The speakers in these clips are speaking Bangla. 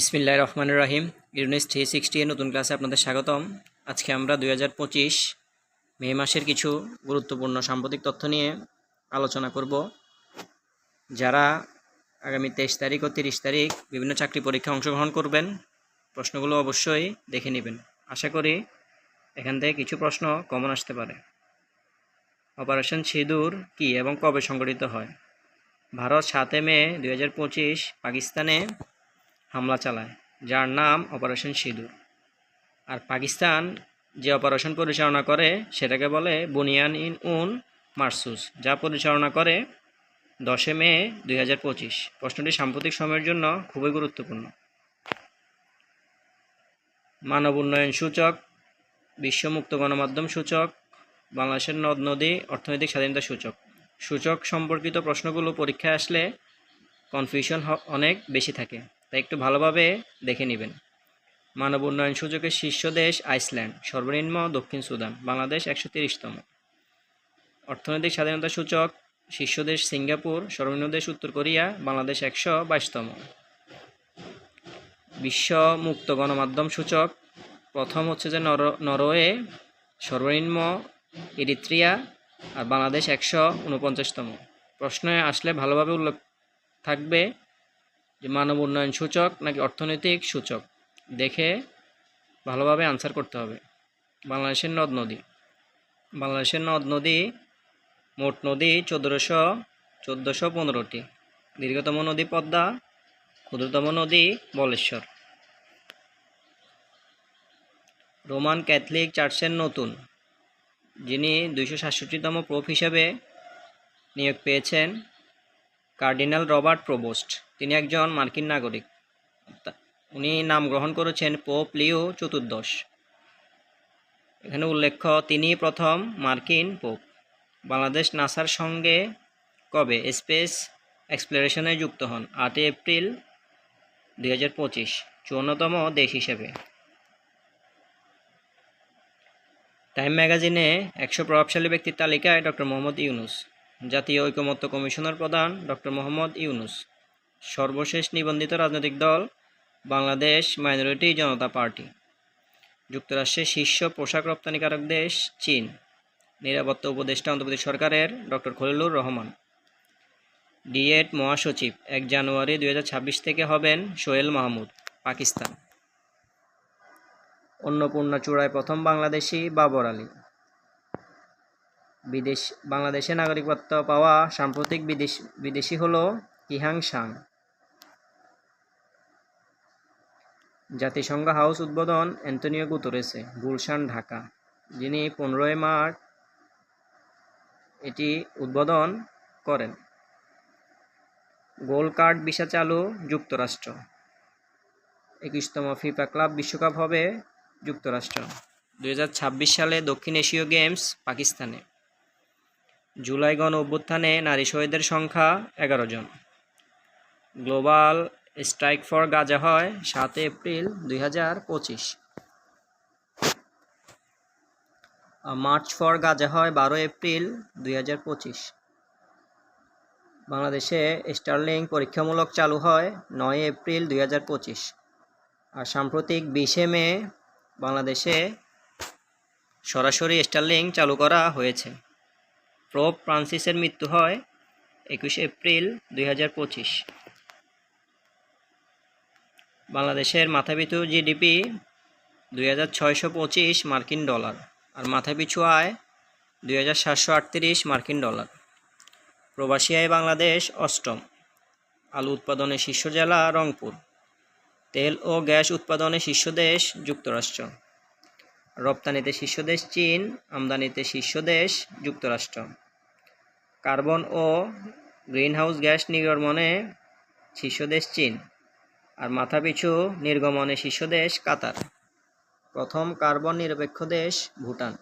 বিসমিল্লাহ রহমান রাহিম। ইউনিস থ্রি সিক্সটি নতুন ক্লাসে আপনাদের স্বাগতম। আজকে আমরা দুই হাজার পঁচিশ মে মাসের কিছু গুরুত্বপূর্ণ সাম্প্রতিক তথ্য নিয়ে আলোচনা করব। যারা আগামী তেইশ তারিখ ও তিরিশ তারিখ বিভিন্ন চাকরি পরীক্ষায় অংশগ্রহণ করবেন, প্রশ্নগুলো অবশ্যই দেখে নেবেন। আশা করি এখান থেকে কিছু প্রশ্ন কমন আসতে পারে। অপারেশন সিঁদুর কী এবং কবে সংগঠিত হয়? ভারত সাতে মে দুই হাজার পঁচিশ, পাকিস্তানে হামলা চালায়, যার নাম অপারেশন সিঁদুর। আর পাকিস্তান যে অপারেশন পরিচালনা করে, সেটাকে বলে বুনিয়ান ইন উন মার্সুস, যা পরিচালনা করে দশে মে দুই হাজার পঁচিশ। প্রশ্নটি সাম্প্রতিক সময়ের জন্য খুবই গুরুত্বপূর্ণ। মানব উন্নয়ন সূচক, বিশ্ব মুক্ত গণমাধ্যম সূচক, বাংলাদেশের নদ নদী, অর্থনৈতিক স্বাধীনতা সূচক। সূচক সম্পর্কিত প্রশ্নগুলো পরীক্ষায় আসলে কনফিউশন অনেক বেশি থাকে। তাই একটু ভালোভাবে দেখে নেবেন। মানব উন্নয়ন সূচকের শীর্ষ দেশ আইসল্যান্ড, সর্বনিম্ন দক্ষিণ সুদান, বাংলাদেশ একশো তিরিশতম। অর্থনৈতিক স্বাধীনতা সূচক, শীর্ষ দেশ সিঙ্গাপুর, সর্বনিম্ন দেশ উত্তর কোরিয়া, বাংলাদেশ একশো বাইশতম। বিশ্ব মুক্ত গণমাধ্যম সূচক, প্রথম হচ্ছে যে নর, নরওয়ে, সর্বনিম্ন ইরিত্রিয়া আর বাংলাদেশ একশো উনপঞ্চাশতম। প্রশ্নে আসলে ভালোভাবে উল্লেখ থাকবে যে মানব উন্নয়ন সূচক নাকি অর্থনৈতিক সূচক? দেখে ভালোভাবে আনসার করতে হবে। বাংলাদেশের নদ নদী। বাংলাদেশের নদ নদী, মোট নদী চোদ্দোশো চোদ্দোশো পনেরোটি। দীর্ঘতম নদী পদ্মা, ক্ষুদ্রতম নদী বলেশ্বর। রোমান ক্যাথলিক চার্চের নতুন, যিনি দুইশো সাতষট্টিতম পোপ হিসেবে নিয়োগ পেয়েছেন। Cardinal Robert Prevost. তিনি একজন মার্কিন নাগরিক। উনি নাম গ্রহণ করেছেন পোপ লিও চতুর্দশ। এখানে উল্লেখ্য, তিনি প্রথম মার্কিন পোপ। বাংলাদেশ নাসার সঙ্গে কবে স্পেস এক্সপ্লোরেশনে যুক্ত হন? আটই এপ্রিল দুই হাজার পঁচিশ দেশ হিসেবে। টাইম ম্যাগাজিনে একশো প্রভাবশালী ব্যক্তির তালিকায় ডক্টর মোহাম্মদ ইউনুস। জাতীয় ঐকমত্য কমিশনার প্রধান ডক্টর মোহাম্মদ ইউনুস। সর্বশেষ নিবন্ধিত রাজনৈতিক দল বাংলাদেশ মাইনরিটি জনতা পার্টি। যুক্তরাষ্ট্রের শীর্ষ পোশাক রপ্তানিকারক দেশ চীন। নিরাপত্তা উপদেষ্টা অন্ধ্রপ্রদেশ সরকারের ডক্টর খলিলুর রহমান। ডিএড মহাসচিব, এক জানুয়ারি দু হাজার ছাব্বিশ থেকে হবেন সোহেল মাহমুদ, পাকিস্তান। অন্নপূর্ণা চূড়ায় প্রথম বাংলাদেশি বাবর আলী। বিদেশ, বাংলাদেশে নাগরিকত্ব পাওয়া সাম্প্রতিক বিদেশ, বিদেশি হল কিহাং সাং জাতিসংঘ হাউস উদ্বোধন অ্যান্টনিও গুতরেসে, গুলশান, ঢাকা। যিনি পনেরোই মার্চ এটি উদ্বোধন করেন। গোল কার্ড ভিসা চালু, যুক্তরাষ্ট্র। একুশতম ফিফা ক্লাব বিশ্বকাপ হবে যুক্তরাষ্ট্র। দু হাজার ছাব্বিশ সালে দক্ষিণ এশীয় গেমস পাকিস্তানে। জুলাই গণ অভ্যুত্থানে নারী শহীদের সংখ্যা এগারো জন। গ্লোবাল স্ট্রাইক ফর গাজা হয় সাত এপ্রিল দুই হাজার পঁচিশ। মার্চ ফর গাজা হয় বারো এপ্রিল দুই হাজার পঁচিশ। বাংলাদেশে স্টারলিং পরীক্ষামূলক চালু হয় নয় এপ্রিল দুই হাজার পঁচিশ। আর সাম্প্রতিক বিশে মে বাংলাদেশে সরাসরি স্টারলিং চালু করা হয়েছে। প্রোপ ফ্রান্সিসের মৃত্যু হয় একুশে এপ্রিল দুই হাজার পঁচিশ। বাংলাদেশের মাথাপিছু জিডিপি দুই হাজার ছয়শো পঁচিশ মার্কিন ডলার আর মাথাপিছু আয় দুই হাজার সাতশো আটত্রিশ মার্কিন ডলার। প্রবাসী আয় বাংলাদেশ অষ্টম। আলু উৎপাদনে শীর্ষ জেলা রংপুর। তেল ও গ্যাস উৎপাদনে শীর্ষ দেশ যুক্তরাষ্ট্র। রপ্তানিতে শীর্ষ দেশ চীন, আমদানিতে শীর্ষ দেশ যুক্তরাষ্ট্র। কার্বন ও গ্রিনহাউস গ্যাস নির্গমনে শীর্ষ দেশ চীন আর মাথাপিছু নির্গমনে শীর্ষ দেশ কাতার। প্রথম কার্বন নিরপেক্ষ দেশ ভুটান।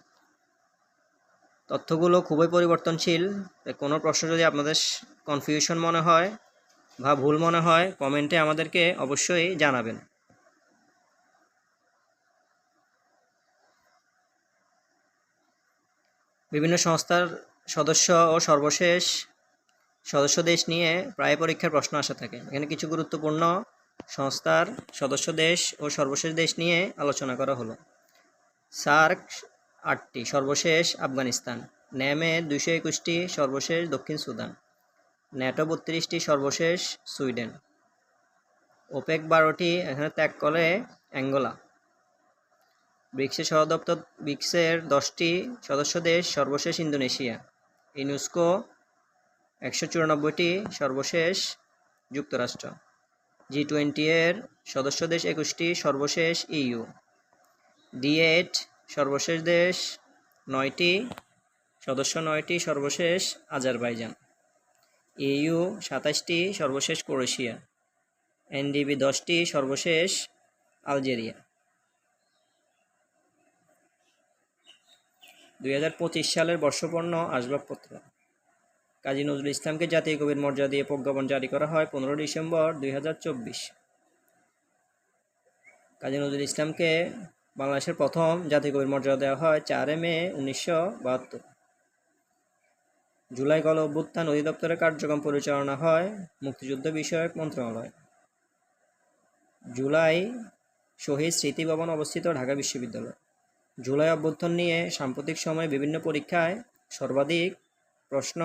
তথ্যগুলো খুবই পরিবর্তনশীল কোনো প্রশ্ন যদি আপনাদের কনফিউশন মনে হয় বা ভুল মনে হয়, কমেন্টে আমাদেরকে অবশ্যই জানাবেন। বিভিন্ন সংস্থার সদস্য ও সর্বশেষ সদস্য দেশ নিয়ে প্রায় পরীক্ষার প্রশ্ন আসা থাকে। এখানে কিছু গুরুত্বপূর্ণ সংস্থার সদস্য দেশ ও সর্বশেষ দেশ নিয়ে আলোচনা করা হলো। সার্ক আটটি, সর্বশেষ আফগানিস্তান। ন্যামে দুইশো একুশটি, সর্বশেষ দক্ষিণ সুদান। ন্যাটো বত্রিশটি, সর্বশেষ সুইডেন। ওপেক বারোটি, এখানে ত্যাগ করে অ্যাঙ্গোলা। ব্রিক্সের সহদপ্তর, ব্রিক্সের দশটি সদস্য দেশ, সর্বশেষ ইন্দোনেশিয়া। ইউনেস্কো একশো চুরানব্বইটি সর্বশেষ যুক্তরাষ্ট্র। জি টোয়েন্টি এর সদস্য দেশ একুশটি সর্বশেষ ইইউ ডি এইট সর্বশেষ দেশ নয়টি, সদস্য নয়টি সর্বশেষ আজারবাইজান। ইইউ সাতাশটি সর্বশেষ ক্রোয়েশিয়া। এনডিবি দশটি সর্বশেষ আলজেরিয়া। দুই হাজার পঁচিশ সালের বর্ষপূর্ণ আসবাবপত্র। কাজী নজরুল ইসলামকে জাতীয় কবির মর্যাদা দিয়ে প্রজ্ঞাপন জারি করা হয় পনেরো ডিসেম্বর দুই হাজার চব্বিশ। কাজী নজরুল ইসলামকে বাংলাদেশের প্রথম জাতীয় কবির মর্যাদা দেওয়া হয় চারে মে উনিশশো বাহাত্তর। জুলাই গণ অভ্যুত্থান অধিদপ্তরের কার্যক্রম পরিচালনা হয় মুক্তিযুদ্ধ বিষয়ক মন্ত্রণালয়। জুলাই শহীদ স্মৃতি ভবন অবস্থিত ঢাকা বিশ্ববিদ্যালয়। জুলাই অভ্যুত্থান নিয়ে সাম্প্রতিক সময়ে বিভিন্ন পরীক্ষায় সর্বাধিক প্রশ্ন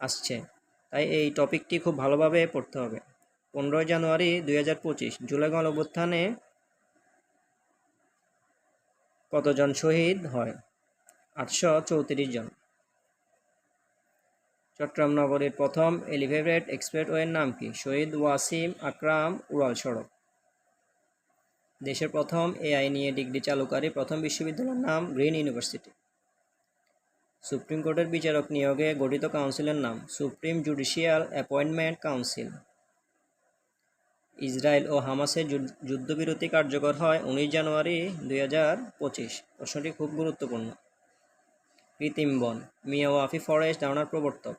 আসছে। তাই এই টপিকটি খুব ভালোভাবে পড়তে হবে। পনেরোই জানুয়ারি দুই হাজার পঁচিশ, জুলাই গণ অভ্যুত্থানে কতজন শহীদ হয়? আটশো চৌত্রিশ জন। চট্টগ্রাম নগরীর প্রথম এলিভেটেড এক্সপ্রেসওয়ের নাম কি? শহীদ ওয়াসিম আকরাম উড়াল সড়ক। দেশের প্রথম এআই নিয়ে ডিগ্রি চালুকারী প্রথম বিশ্ববিদ্যালয়ের নাম গ্রিন ইউনিভার্সিটি। সুপ্রিম কোর্টের বিচারক নিয়োগে গঠিত কাউন্সিলের নাম supreme judicial appointment council. Israel ও হামাসের যুদ্ধ- যুদ্ধবিরতি কার্যকর হয় উনিশ জানুয়ারি দুই হাজার পঁচিশ। প্রশ্নটি খুব গুরুত্বপূর্ণ। কৃত্রিম বন, মিয়াওয়াফি ফরেস্ট ধারণার প্রবর্তক,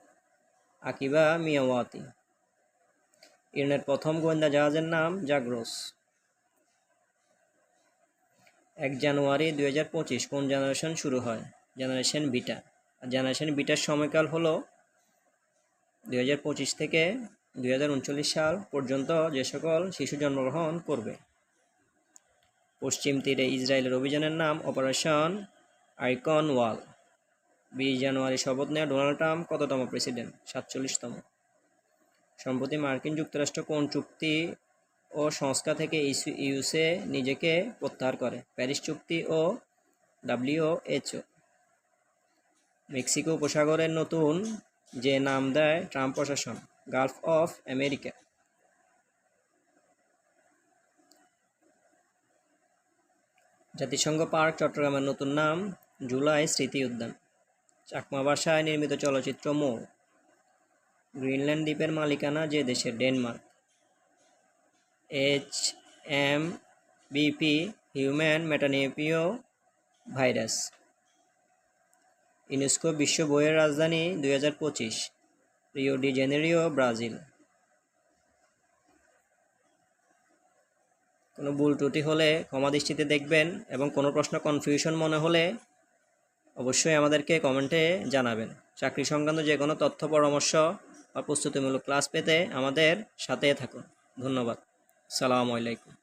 আকিবা মিয়াওয়াতি। ইরানের প্রথম গোয়েন্দা জাহাজের নাম জাগ্রোস। এক জানুয়ারি দুই হাজার পঁচিশ, কোন জেনারেশন শুরু হয়? জেনারেশন বিটা আর জেনারেশন বিটার সময়কাল হলো দুই হাজার পঁচিশ থেকে দুই হাজার উনচল্লিশ সাল পর্যন্ত যে সকল শিশু জন্মগ্রহণ করবে। পশ্চিম তীরে ইসরায়েলের অভিযানের নাম অপারেশন আইকন ওয়াল বিশ জানুয়ারি শপথ নেওয়া ডোনাল্ড ট্রাম্প কততম প্রেসিডেন্ট সাতচল্লিশতম। সম্প্রতি মার্কিন যুক্তরাষ্ট্র কোন চুক্তি ও সংস্থা থেকে ইউসে নিজেকে প্রত্যাহার করে। প্যারিস চুক্তি ও ডাব্লিউএইচও। মেক্সিকো উপসাগরের নতুন যে নাম দেয় ট্রাম্প প্রশাসন, গালফ অফ আমেরিকা। জাতিসংঘ পার্ক, চট্টগ্রামের নতুন নাম, জুলাই স্মৃতি উদ্যান চাকমা ভাষায় নির্মিত চলচ্চিত্র মৌ গ্রিনল্যান্ড দ্বীপের মালিকানা যে দেশের Denmark. H M B P human metapneumovirus UNESCO বিশ্ব বইয়ের রাজধানী দুই হাজার পঁচিশ রিও ডি জেনেরিও ব্রাজিল কোনো ভুল ত্রুটি হলে দৃষ্টিতে দেখবেন এবং কোনো প্রশ্ন কনফিউশন মনে হলে অবশ্যই আমাদেরকে কমেন্টে জানাবেন। চাকরি সংক্রান্ত যে কোনো তথ্য, পরামর্শ বা প্রস্তুতিমূলক ক্লাস পেতে আমাদের সাথে থাকুন। ধন্যবাদ। সালামু আলাইকুম।